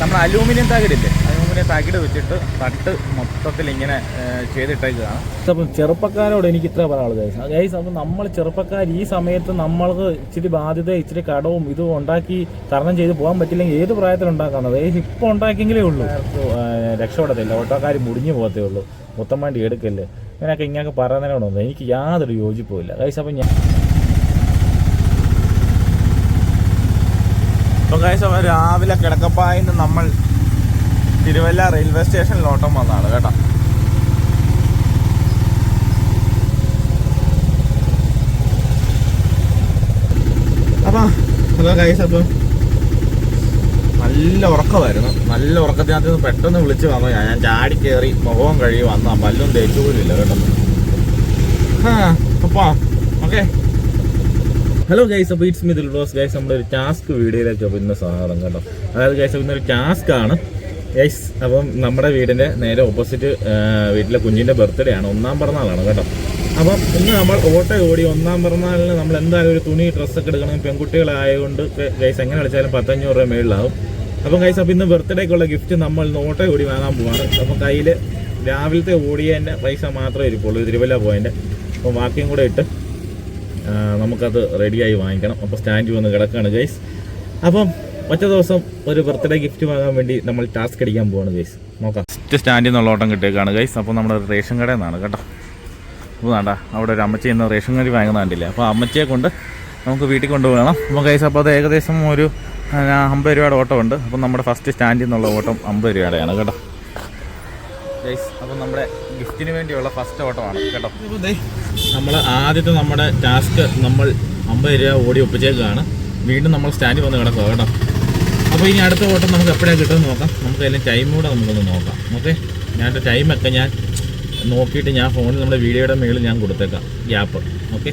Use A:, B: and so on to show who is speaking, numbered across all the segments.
A: നമ്മുടെ aluminium തകിടില്ലേ? Aluminium തകിട് വെച്ചിട്ട് തട്ട് മൊത്തത്തിൽ ഇങ്ങനെ ചെയ്തിട്ടേക്കാണ്
B: അപ്പം ചെറുപ്പക്കാരോട് എനിക്ക് ഇത്ര പറയാനുള്ളത് ഗൈസ് അപ്പം നമ്മൾ ചെറുപ്പക്കാർ ഈ സമയത്ത് നമ്മൾക്ക് ഇച്ചിരി ബാധ്യത ഇച്ചിരി കടവും ഇതും ഉണ്ടാക്കി തരണം ചെയ്ത് പോകാൻ പറ്റില്ലെങ്കിൽ ഏത് പ്രായത്തിൽ ഉണ്ടാക്കുന്നത് ഗൈസ് ഇപ്പോൾ ഉണ്ടാക്കിയെങ്കിലേ ഉള്ളൂ. രക്ഷപ്പെടത്തില്ല. ഓട്ടോക്കാർ മുടിഞ്ഞു പോകത്തേ ഉള്ളൂ. മൊത്തം വേണ്ടി എടുക്കല്ലേ. ഇങ്ങനെയൊക്കെ ഇങ്ങനെയൊക്കെ പറയുന്നതിനോടൊന്നും എനിക്ക് യാതൊരു യോജിപ്പുമില്ല ഗൈസ് അപ്പം ഞാൻ
A: അപ്പം കാഴ്ച രാവിലെ കിടക്കപ്പായിന്ന് നമ്മൾ തിരുവല്ല റെയിൽവേ സ്റ്റേഷനിലോട്ടം വന്നതാണ് കേട്ടോ. അപ്പം ഹലോ കൈസ് അപ്പം നല്ല ഉറക്കമായിരുന്നു. നല്ല ഉറക്കത്തിനകത്ത് നിന്ന് പെട്ടെന്ന് വിളിച്ച് വന്നു ഞാൻ. ഞാൻ ചാടി കയറി മുഖവും കഴുകി വന്ന. പല്ലും തേച്ചു പോലും ഇല്ല കേട്ടോ. ആ അപ്പാ ഓക്കെ.
B: ഹലോ ഗൈസ് അപ്പോൾ ഇറ്റ്സ് മിതിൽ ബ്ലോസ് ഗൈസ് നമ്മുടെ ഒരു ടാസ്ക് വീഡിയോയിലേക്ക് അപ്പോൾ ഇന്ന് സ്വാഗതം കേട്ടോ. അതായത് ഗൈസ് ഇന്നൊരു ടാസ്ക് ആണ്. ഗൈസ് അപ്പം നമ്മുടെ വീടിന്റെ നേരെ ഓപ്പോസിറ്റ് വീട്ടിലെ കുഞ്ഞിന്റെ ബർത്ത്ഡേ ആണ്. ഒന്നാം പിറന്നാളാണ് കേട്ടോ. അപ്പം ഇന്ന് നമ്മൾ ഓട്ടോ ഓടി ഒന്നാം പിറന്നാളിന് നമ്മൾ എന്തായാലും ഒരു തുണി ഡ്രസ്സൊക്കെ എടുക്കണമെങ്കിൽ പെൺകുട്ടികളായതുകൊണ്ട് ഗൈസ് എങ്ങനെ കളിച്ചാലും പത്തഞ്ഞൂറ് രൂപ മേളിലാവും. അപ്പം ഗൈസ് അപ്പോൾ ഇന്ന് ബർത്ത്ഡേക്കുള്ള ഗിഫ്റ്റ് നമ്മൾ ഇന്ന് ഓട്ടോ ഓടി വാങ്ങാൻ പോവാണ്. അപ്പം കയ്യിൽ രാവിലത്തെ ഓടിയതിന്റെ പൈസ മാത്രമേ ഇരിക്കുള്ളൂ തിരുവല്ല പോയതിന്റെ അപ്പം ബാക്കിയും കൂടെ ഇട്ട് നമുക്കത് റെഡിയായി വാങ്ങിക്കണം. അപ്പോൾ സ്റ്റാൻഡ് വന്ന് കിടക്കുകയാണ് ഗൈസ് അപ്പം ഒറ്റ ദിവസം ഒരു ബർത്ത്ഡേ ഗിഫ്റ്റ് വാങ്ങാൻ വേണ്ടി നമ്മൾ ടാസ്ക് അടിക്കാൻ പോവാണ് ഗൈസ് നോക്കാം. ഫസ്റ്റ് സ്റ്റാൻഡിൽ നിന്നുള്ള ഓട്ടം കിട്ടിയേക്കാണ് ഗൈസ് അപ്പോൾ നമ്മുടെ റേഷൻ കടയിൽ നിന്നാണ് കേട്ടോ. അപ്പോൾ വേണ്ട അവിടെ ഒരു അമ്മച്ചി ഇന്ന് റേഷൻ കടി വാങ്ങുന്ന കണ്ടില്ല? അപ്പോൾ അമ്മച്ചിയെ കൊണ്ട് നമുക്ക് വീട്ടിൽ കൊണ്ടുപോകണം. അപ്പോൾ ഗൈസ് അപ്പോൾ അത് ഏകദേശം ഒരു അമ്പത് രൂപയുടെ ഓട്ടം ഉണ്ട് അപ്പോൾ നമ്മുടെ ഫസ്റ്റ് സ്റ്റാൻഡിൽ നിന്നുള്ള ഓട്ടം അമ്പത് രൂപയുടെയാണ് കേട്ടോ. ഗൈസ് അപ്പോൾ നമ്മുടെ ഗിഫ്റ്റിന് വേണ്ടിയുള്ള ഫസ്റ്റ് ഓട്ടമാണ് കേട്ടോ. നമ്മൾ ആദ്യത്തെ നമ്മുടെ ടാസ്ക് നമ്മൾ അമ്പത് രൂപ ഓടി ഒപ്പിച്ചേക്കാണ്. വീണ്ടും നമ്മൾ സ്റ്റാൻഡിൽ വന്ന് കിടക്കുക കേട്ടോ. അപ്പോൾ ഇനി അടുത്ത ഓട്ടം നമുക്ക് എപ്പോഴാണ് കിട്ടുമെന്ന് നോക്കാം. നമുക്ക് അതിന്റെ ടൈം കൂടെ നമുക്കൊന്ന് നോക്കാം ഓക്കെ ഞാൻ ടൈമൊക്കെ ഞാൻ നോക്കിയിട്ട് ഞാൻ ഫോണിൽ നമ്മുടെ വീഡിയോയുടെ മേളിൽ ഞാൻ കൊടുത്തേക്കാം ഗ്യാപ്പ് ഓക്കെ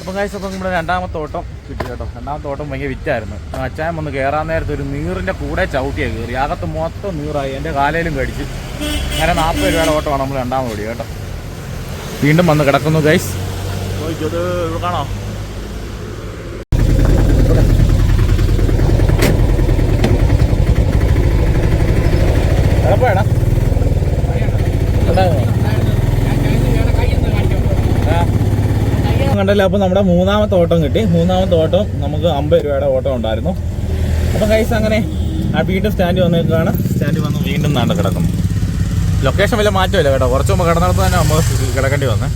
B: അപ്പം കാഴ്ച അപ്പം നമ്മുടെ രണ്ടാമത്തെ ഓട്ടം കിട്ടി കേട്ടോ. രണ്ടാമത്തെ ഓട്ടം ഭയങ്കര വിറ്റായിരുന്നു ആ അച്ചായൻ വന്ന് കയറാൻ നേരത്തെ ഒരു നീറിന്റെ കൂടെ ചവിട്ടിയാണ് കയറി അകത്ത് മൊത്തം നീറായി. എന്റെ കാലയിലും കടിച്ച്. അങ്ങനെ നാൽപ്പത് രൂപയുടെ ഓട്ടമാണ് നമ്മൾ രണ്ടാമത് ഓടി കേട്ടോ. വീണ്ടും വന്ന് കിടക്കുന്നു ഗൈസ് കാണോ. കണ്ടല്ലോ അപ്പോൾ നമ്മുടെ മൂന്നാമത്തെ ഓട്ടം കിട്ടി. മൂന്നാമത്തെ ഓട്ടം നമുക്ക് അമ്പത് രൂപയുടെ ഓട്ടം ഉണ്ടായിരുന്നു. അപ്പം കൈസ് അങ്ങനെ ആ വീണ്ടും സ്റ്റാൻഡ് വന്നേക്കാണ് സ്റ്റാൻഡ് വന്ന് വീണ്ടും നാണ്ട് കിടക്കും ലൊക്കേഷൻ വല്ല മാറ്റമില്ല കേട്ടോ. കുറച്ച് മുമ്പ് കിടന്നിടത്ത് തന്നെ നമുക്ക് കിടക്കേണ്ടി വന്നേ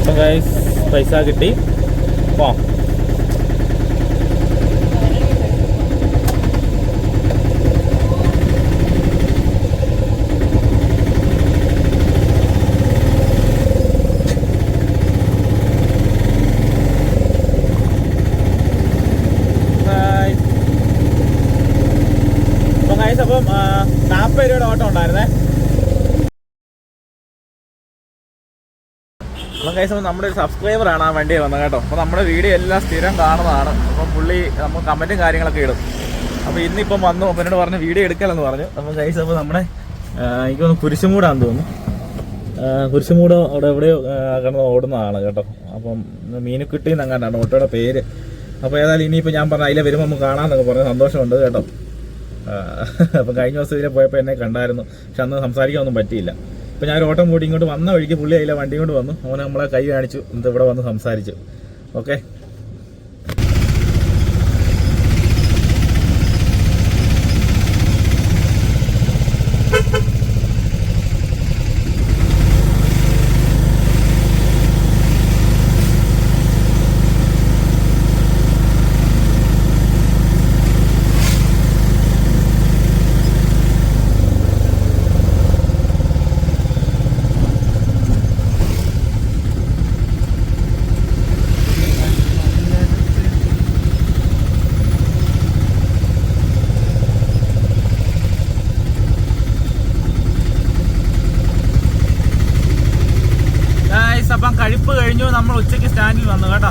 B: അപ്പം ഗൈസ് പൈസ കിട്ടി പോ അപ്പം ഗൈസ് അപ്പം നാൽപ്പത് രൂപയുടെ ഓട്ടം ഉണ്ടായിരുന്നേ കൈസ് നമ്മുടെ ഒരു സബ്സ്ക്രൈബർ ആണ് ആ വണ്ടി വന്നത് കേട്ടോ. അപ്പോൾ നമ്മുടെ വീഡിയോ എല്ലാം സ്ഥിരം കാണുന്നതാണ്. അപ്പോൾ പുള്ളി നമുക്ക് കമന്റും കാര്യങ്ങളൊക്കെ ഇടും. അപ്പോൾ ഇന്നിപ്പം വന്നു. അപ്പം എന്നോട് പറഞ്ഞു വീഡിയോ എടുക്കലെന്ന് പറഞ്ഞു. അപ്പോൾ നമ്മുടെ എനിക്ക് തോന്നുന്നു കുരിശുമൂടാന്ന് തോന്നുന്നു. കുരിശുമൂട് അവിടെ എവിടെയോ കിടന്ന് ഓടുന്നതാണ് കേട്ടോ. അപ്പം മീനുക്കുട്ടി എന്നങ്ങാണ്ടാണ് ഓട്ടോയുടെ പേര്. അപ്പോൾ ഏതായാലും ഇനിയിപ്പോൾ ഞാൻ പറഞ്ഞു അതിലെ വരുമ്പോൾ നമുക്ക് കാണാമെന്നൊക്കെ പറഞ്ഞ് സന്തോഷമുണ്ട് കേട്ടോ. അപ്പം കഴിഞ്ഞ ദിവസം ഇതിലെ പോയപ്പോൾ എന്നെ കണ്ടായിരുന്നു. പക്ഷെ അന്ന് സംസാരിക്കാനൊന്നും പറ്റിയില്ല. ഇപ്പം ഞാൻ ഒരു ഓട്ടം കൂടി ഇങ്ങോട്ട് വന്ന വഴിക്ക് പുള്ളി അതിലെ വണ്ടി കൊണ്ട് വന്നു. അവനെ നമ്മളെ കൈ കാണിച്ചു. എന്നിട്ട് ഇവിടെ വന്ന് സംസാരിച്ചു. ഓക്കെ കഴിഞ്ഞു നമ്മൾ ഉച്ചയ്ക്ക് സ്റ്റാൻഡിൽ വന്നു കേട്ടോ.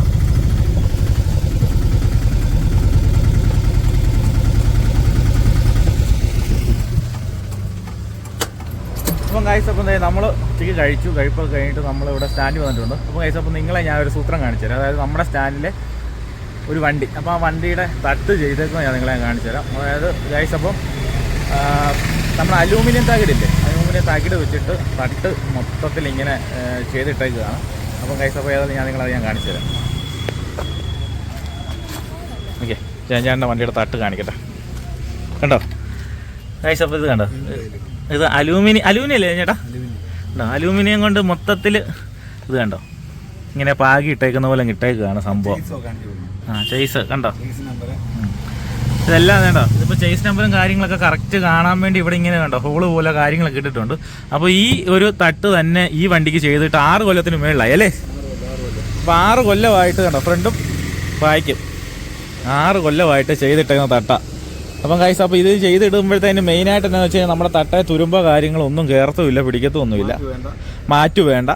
B: അപ്പം ഗൈസ് അപ്പം നമ്മൾ ഉച്ചയ്ക്ക് കഴിച്ചു കഴിപ്പൊക്കെ കഴിഞ്ഞിട്ട് നമ്മൾ ഇവിടെ സ്റ്റാൻഡിൽ വന്നിട്ടുണ്ട്. അപ്പോൾ ഗൈസ് അപ്പം നിങ്ങളെ ഞാൻ ഒരു സൂത്രം കാണിച്ചുതരാം അതായത് നമ്മുടെ സ്റ്റാൻഡിലെ ഒരു വണ്ടി. അപ്പോൾ ആ വണ്ടിയുടെ തട്ട് ചെയ്തേക്കുന്നത് ഞാൻ നിങ്ങളെ കാണിച്ചുതരാം കാണിച്ചു തരാം. അതായത് ഗൈസ് അപ്പം നമ്മൾ അലൂമിനിയം തകിടില്ലേ അലൂമിനിയം തകിട് വെച്ചിട്ട് തട്ട് മൊത്തത്തിൽ ഇങ്ങനെ ചെയ്തിട്ടേക്കുകയാണ് അപ്പം ഗൈസ് അപ്പോൾ ഏതായാലും ഞാൻ നിങ്ങളത് ഞാൻ കാണിച്ചു തരാം. ഓക്കെ ഞാൻ ഞാൻ എന്റെ വണ്ടിയുടെ തട്ട് കാണിക്കട്ടെ. കണ്ടോ? ഗൈസ് അപ്പോൾ ഇത് കണ്ടോ? ഇത് അലൂമിനിയം അലൂമിനിയം അല്ലേ ചേട്ടാ? കണ്ടോ? അലൂമിനിയം കൊണ്ട് മൊത്തത്തിൽ ഇത് കണ്ടോ? ഇങ്ങനെ പാകി ഇട്ടേക്കുന്ന പോലെ ഇട്ടേക്കുകയാണ് സംഭവം. ആ ചെയ്സ് കണ്ടോ. ഇതെല്ലാം വേണ്ടോ ഇതിപ്പോൾ ചേസ് നമ്പറും കാര്യങ്ങളൊക്കെ കറക്റ്റ് കാണാൻ വേണ്ടി ഇവിടെ ഇങ്ങനെ കണ്ടോ? ഹോൾ പോലെ കാര്യങ്ങളൊക്കെ ഇട്ടിട്ടുണ്ട്. അപ്പോൾ ഈ ഒരു തട്ട് തന്നെ ഈ വണ്ടിക്ക് ചെയ്തിട്ട് ആറ് കൊല്ലത്തിന് മേളിലായി അല്ലേ? അപ്പോൾ ആറ് കൊല്ലമായിട്ട് കണ്ടോ? ഫ്രണ്ടും ബാക്കും ആറ് കൊല്ലമായിട്ട് ചെയ്തിട്ടേക്കുന്ന തട്ട. അപ്പം കൈസ് അപ്പോൾ ഇത് ചെയ്തിടുമ്പോഴത്തേന് മെയിനായിട്ട് എന്താണെന്ന് വെച്ച് കഴിഞ്ഞാൽ നമ്മുടെ തട്ടെ തുരുമ്പോ കാര്യങ്ങളൊന്നും കയറത്തുമില്ല പിടിക്കത്തുമൊന്നുമില്ല മാറ്റു വേണ്ട.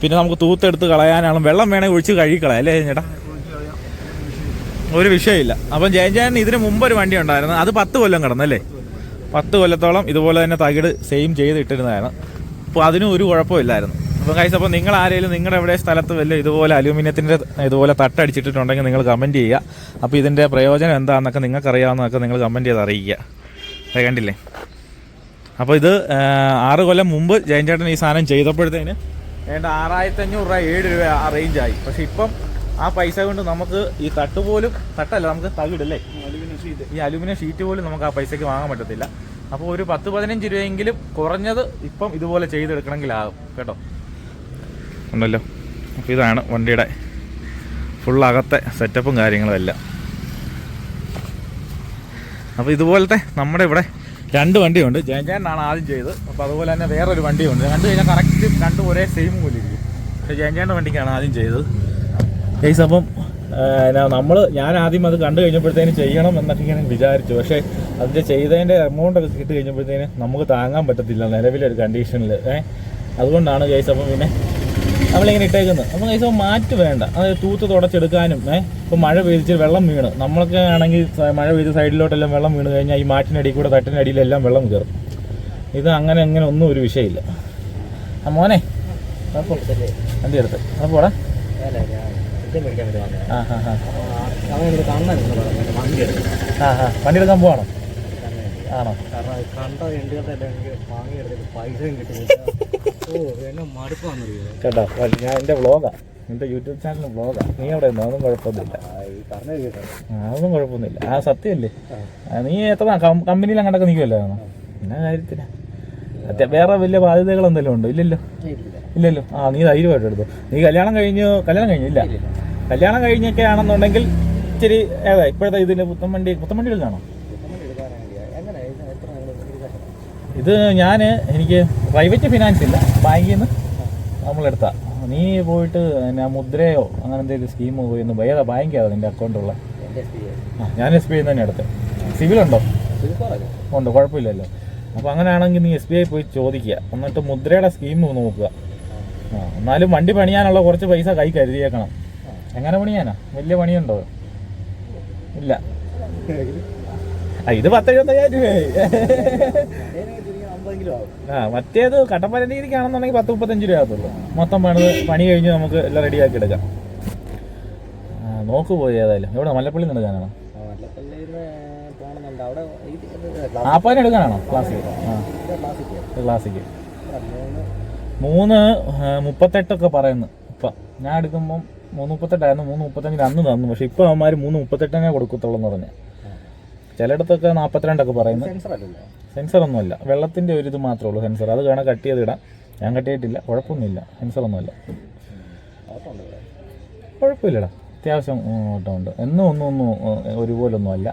B: പിന്നെ നമുക്ക് തൂത്തെടുത്ത് കളയാനാണ് വെള്ളം വേണമെങ്കിൽ ഒഴിച്ച് കഴുകിക്കളയാം അല്ലേ ചേട്ടാ? ഒരു വിഷയമില്ല. അപ്പം ജയൻ ജയൻ ഇതിന് മുമ്പ് ഒരു വണ്ടി ഉണ്ടായിരുന്നു. അത് പത്ത് കൊല്ലം കിടന്നല്ലേ? പത്ത് കൊല്ലത്തോളം ഇതുപോലെ തന്നെ തകിട് സെയിം ചെയ്ത് ഇട്ടിരുന്നതാണ്. അപ്പോൾ അതിനും ഒരു കുഴപ്പമില്ലായിരുന്നു. അപ്പം കൈസ് അപ്പോൾ നിങ്ങൾ ആരെങ്കിലും നിങ്ങളുടെ എവിടെ സ്ഥലത്ത് വല്ല ഇതുപോലെ അലൂമിനിയത്തിന്റെ ഇതുപോലെ തട്ടടിച്ചിട്ടുണ്ടെങ്കിൽ നിങ്ങൾ കമന്റ് ചെയ്യുക. അപ്പോൾ ഇതിന്റെ പ്രയോജനം എന്താണെന്നൊക്കെ നിങ്ങൾക്ക് അറിയാവുന്നതൊക്കെ നിങ്ങൾ കമന്റ് ചെയ്ത് അറിയിക്കുക. കണ്ടില്ലേ? അപ്പോൾ ഇത് ആറ് കൊല്ലം മുമ്പ് ജയൻ ചേട്ടൻ ഈ സാധനം ചെയ്തപ്പോഴത്തേന് വേണ്ട ആറായിരത്തി അഞ്ഞൂറ് രൂപ ഏഴ് രൂപ ആ റേഞ്ചായി പക്ഷേ ഇപ്പം ആ പൈസ കൊണ്ട് നമുക്ക് ഈ തട്ട് പോലും തട്ടല്ല നമുക്ക് തകിടല്ലേ? ഈ അലുമിനിയം ഷീറ്റ് പോലും നമുക്ക് ആ പൈസയ്ക്ക് വാങ്ങാൻ പറ്റത്തില്ല. അപ്പോൾ ഒരു പത്ത് പതിനഞ്ച് രൂപയെങ്കിലും കുറഞ്ഞത് ഇപ്പം ഇതുപോലെ ചെയ്തെടുക്കണമെങ്കിലാകും കേട്ടോ? ഉണ്ടല്ലോ. അപ്പോൾ ഇതാണ് വണ്ടിയുടെ ഫുൾ അകത്തെ സെറ്റപ്പും കാര്യങ്ങളും എല്ലാം. അപ്പോൾ ഇതുപോലത്തെ നമ്മുടെ ഇവിടെ രണ്ട് വണ്ടിയുണ്ട്. ജയൻ ആദ്യം ചെയ്തത്. അപ്പോൾ അതുപോലെ തന്നെ വേറൊരു വണ്ടിയുണ്ട്. കണ്ടു കഴിഞ്ഞാൽ കറക്റ്റ് രണ്ടും ഒരേ സെയിം പോലെ ഇരിക്കും. പക്ഷേ വണ്ടിക്കാണ് ആദ്യം ചെയ്തത്. കേസ് അപ്പം നമ്മൾ ഞാൻ ആദ്യം അത് കണ്ടു കഴിഞ്ഞപ്പോഴത്തേന് ചെയ്യണം എന്നൊക്കെ ഇങ്ങനെ വിചാരിച്ചു. പക്ഷേ അതിന്റെ ചെയ്തതിന്റെ എമൗണ്ട് ഒക്കെ കിട്ടി കഴിഞ്ഞപ്പോഴത്തേന് നമുക്ക് താങ്ങാൻ പറ്റത്തില്ല നിലവിലൊരു കണ്ടീഷനിൽ ഏഹ് അതുകൊണ്ടാണ് കേസ് അപ്പം പിന്നെ നമ്മളിങ്ങനെ ഇട്ടേക്കുന്നത്. അപ്പം കേസ് അപ്പം മാറ്റ് വേണ്ട. അതായത് തൂത്ത് തുടച്ചെടുക്കാനും ഏഹ് ഇപ്പം മഴ പെയ്തിച്ച് വെള്ളം വീണ്. നമ്മളൊക്കെ ആണെങ്കിൽ മഴ പെയ്ത് സൈഡിലോട്ടെല്ലാം വെള്ളം വീണ് കഴിഞ്ഞാൽ ഈ മാറ്റിനടിയിൽ കൂടെ തട്ടിനടിയിലെല്ലാം വെള്ളം കയറും. ഇത് അങ്ങനെ അങ്ങനെ ഒന്നും ഒരു വിഷയമില്ല. ആ മോനെ വണ്ടി എടുത്ത്. അപ്പോൾ വണ്ടി എടുക്കാൻ. പോവാണോ? ആണോ?
C: കണ്ട എന്റെ പൈസയും കിട്ടും ഓ എന്നെ
B: കേട്ടോ വണ്ടി- ഞാൻ എന്റെ വ്ലോഗാ എന്റെ യൂട്യൂബ് ചാനൽ വ്ളോഗാ. നീ അവിടെ ഒന്നും അതൊന്നും കുഴപ്പമൊന്നുമില്ല.
C: ഈ പറഞ്ഞു കേട്ടോ.
B: ആ, അതൊന്നും കുഴപ്പമൊന്നുമില്ല. ആ സത്യമല്ലേ? ആ, നീ എത്ര കമ്പനിയിൽ അങ്ങോട്ടൊക്കെ നിൽക്കുമല്ലോ എന്നാ കാര്യത്തിനാ? വേറെ വലിയ ബാധ്യതകൾ എന്തെങ്കിലും ഉണ്ടോ? ഇല്ലല്ലോ. ഇല്ലല്ലോ. ആ നീ ധൈര്യമായിട്ട് എടുത്തു. നീ കല്യാണം കഴിഞ്ഞു കല്യാണം കഴിഞ്ഞു ഇല്ല. കല്യാണം കഴിഞ്ഞൊക്കെ ആണെന്നുണ്ടെങ്കിൽ ഇച്ചിരി ഏതാ ഇപ്പോഴത്തെ ഇതിന് പുത്തൻവണ്ടി വണ്ടി പുത്തൻ വണ്ടി എടുക്കാണോ
C: നമ്മൾ എടുക്കാനാ വേണ്ടിയാ. ഇത്
B: ഞാൻ എനിക്ക് പ്രൈവറ്റ് ഫിനാൻസ് ഇല്ല. ബാങ്കിൽ നിന്ന് നമ്മളെടുത്താ. നീ പോയിട്ട് പിന്നെ മുദ്രയോ അങ്ങനെ എന്തെങ്കിലും സ്കീം പോയി ഒന്ന് ഏതാ ബാങ്കാണ് നിന്റെ അക്കൗണ്ടുള്ള ഞാൻ എസ് ബി ഐ തന്നെ എടുത്തത് സിവിലുണ്ടോ
C: ഉണ്ടോ?
B: ഉണ്ട് കുഴപ്പമില്ലല്ലോ. അപ്പോൾ അങ്ങനെയാണെങ്കിൽ നീ എസ് ബി ഐ പോയി ചോദിക്കുക. എന്നിട്ട് മുദ്രയുടെ സ്കീം നോക്കുക. ആ എന്നാലും വണ്ടി പണിയാനുള്ള കുറച്ച് പൈസ കൈ കരുതിയേക്കണം. എങ്ങനെ പണിയാനാ? വലിയ പണിയുണ്ടോ? ഇല്ല. ഇത് പത്ത് എഴുപത്തയ്യായിരം രൂപയായി. ആ മറ്റേത് കട്ടപ്പന രീതിക്കാണെന്നുണ്ടെങ്കിൽ പത്ത് മുപ്പത്തഞ്ച് രൂപ ആകത്തുള്ളൂ. മൊത്തം പണിത് പണി കഴിഞ്ഞ് നമുക്ക് എല്ലാം റെഡിയാക്കി എടുക്കാം. നോക്ക് പോയി ഏതായാലും. എവിടെ? മല്ലപ്പള്ളി നടക്കാനാണോ
C: ആ ഇത്
B: എടുക്കാനാണോ?
C: ക്ലാസിക്
B: ക്ലാസിക്
C: മൂന്ന്.
B: മുപ്പത്തെട്ടൊക്കെ പറയുന്നു. ഇപ്പം ഞാൻ എടുക്കുമ്പം മൂന്ന് മുപ്പത്തെട്ടായിരുന്നു മൂന്ന് മുപ്പത്തഞ്ചിന് അന്ന് തന്നു. പക്ഷെ ഇപ്പം അവന്മാര് മൂന്ന് മുപ്പത്തെട്ടിനെ കൊടുക്കത്തുള്ളൂ എന്ന് പറഞ്ഞു. ചിലയിടത്തൊക്കെ നാൽപ്പത്തിരണ്ടൊക്കെ പറയുന്നു.
C: സെൻസർ
B: ഒന്നുമല്ല. വെള്ളത്തിന്റെ ഒരു ഇത് മാത്രമേ ഉള്ളൂ സെൻസർ അത് വേണം കട്ട് ചെയ്തിടാം ഞാൻ കട്ട് ചെയ്തിട്ടില്ല. കുഴപ്പമൊന്നുമില്ല. സെൻസർ ഒന്നുമല്ല. കുഴപ്പമില്ലടാ. അത്യാവശ്യം ഓട്ടമുണ്ട് എന്നും ഒന്നും ഒന്നും ഒരുപോലൊന്നും അല്ല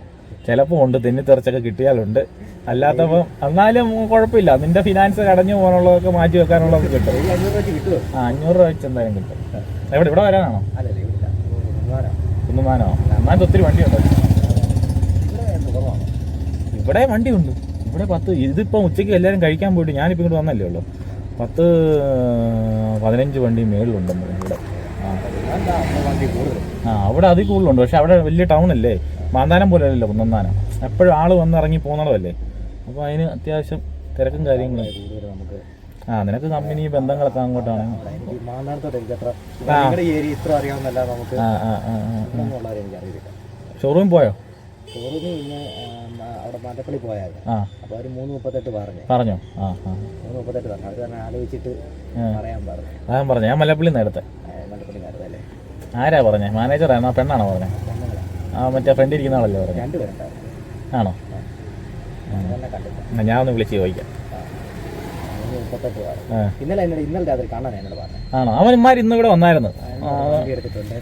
B: ചിലപ്പോൾ ഉണ്ട് തെന്നിത്തെറിച്ചൊക്കെ കിട്ടിയാലുണ്ട്. അല്ലാത്തപ്പോൾ എന്നാലും കുഴപ്പമില്ല. നിന്റെ ഫിനാൻസ് കടഞ്ഞു പോകാനുള്ളതൊക്കെ മാറ്റി വെക്കാനുള്ളതൊക്കെ കിട്ടും. ആ അഞ്ഞൂറ് രൂപ വെച്ച് എന്തായാലും കിട്ടും. എവിടെ ഇവിടെ വരാനാണോ? കുന്നുമാനോ എന്നാലും ഒത്തിരി വണ്ടിയുണ്ടോ
C: ഇവിടെ
B: വണ്ടിയുണ്ട്. ഇവിടെ പത്ത് ഇതിപ്പോൾ ഉച്ചയ്ക്ക് എല്ലാവരും കഴിക്കാൻ പോയിട്ട് ഞാനിപ്പോൾ ഇങ്ങോട്ട് വന്നല്ലേ ഉള്ളൂ. പത്ത് പതിനഞ്ച് വണ്ടി മേളിലുണ്ടെന്ന് ഇവിടെ. ആ അവിടെ അതിൽ കൂടുതലുണ്ട്. പക്ഷെ അവിടെ വലിയ ടൗൺ അല്ലേ? മാന്താനം പോലെ അല്ലല്ലോ കുന്നന്താനം എപ്പോഴും ആൾ വന്ന് ഇറങ്ങി പോകുന്നതല്ലേ? അപ്പോൾ അതിന് അത്യാവശ്യം തിരക്കും കാര്യങ്ങളും.
C: നമുക്ക്
B: ആ നിനക്ക് കമ്പനി ബന്ധങ്ങളൊക്കെ അങ്ങോട്ടാണ്. ഷോറൂമിൽ പോയോ?
C: ഷോറൂമിൽ ഇന്ന് അവിടെ മാറ്റപ്പള്ളി
B: ആ.
C: അപ്പോൾ അവർ മൂന്ന് മുപ്പത്തെട്ട് പറഞ്ഞു.
B: പറഞ്ഞോ? ആ
C: മൂന്ന് മുപ്പത്തെട്ട് പറഞ്ഞു. കാരണം ആലോചിച്ചിട്ട് പറയാൻ പറഞ്ഞു.
B: അതാ പറഞ്ഞു. ഞാൻ മലപ്പള്ളി നേരത്തെ.
C: മലപ്പള്ളി നേരത്തെ
B: ആരാ പറഞ്ഞേ? മാനേജർ ആ പെണ്ണാണോ പറഞ്ഞേ?
C: പെണ്ണുങ്ങളാ
B: ആ മറ്റേ ഫ്രണ്ട് ഇരിക്കുന്ന ആളല്ലേ പറഞ്ഞു. ആണോ? ഞാൻ ഒന്ന് വിളിച്ച് ചോദിക്കാം.
C: ഇന്നലെ എന്നോട് ഇന്നലെ രാത്രി കാണാൻ എന്നോട് പറഞ്ഞു.
B: ആണോ? അവന്മാർ ഇന്ന് ഇവിടെ വന്നായിരുന്നു.
C: ഇൻസ്റ്റല്ല എടുത്തിട്ടുണ്ട്.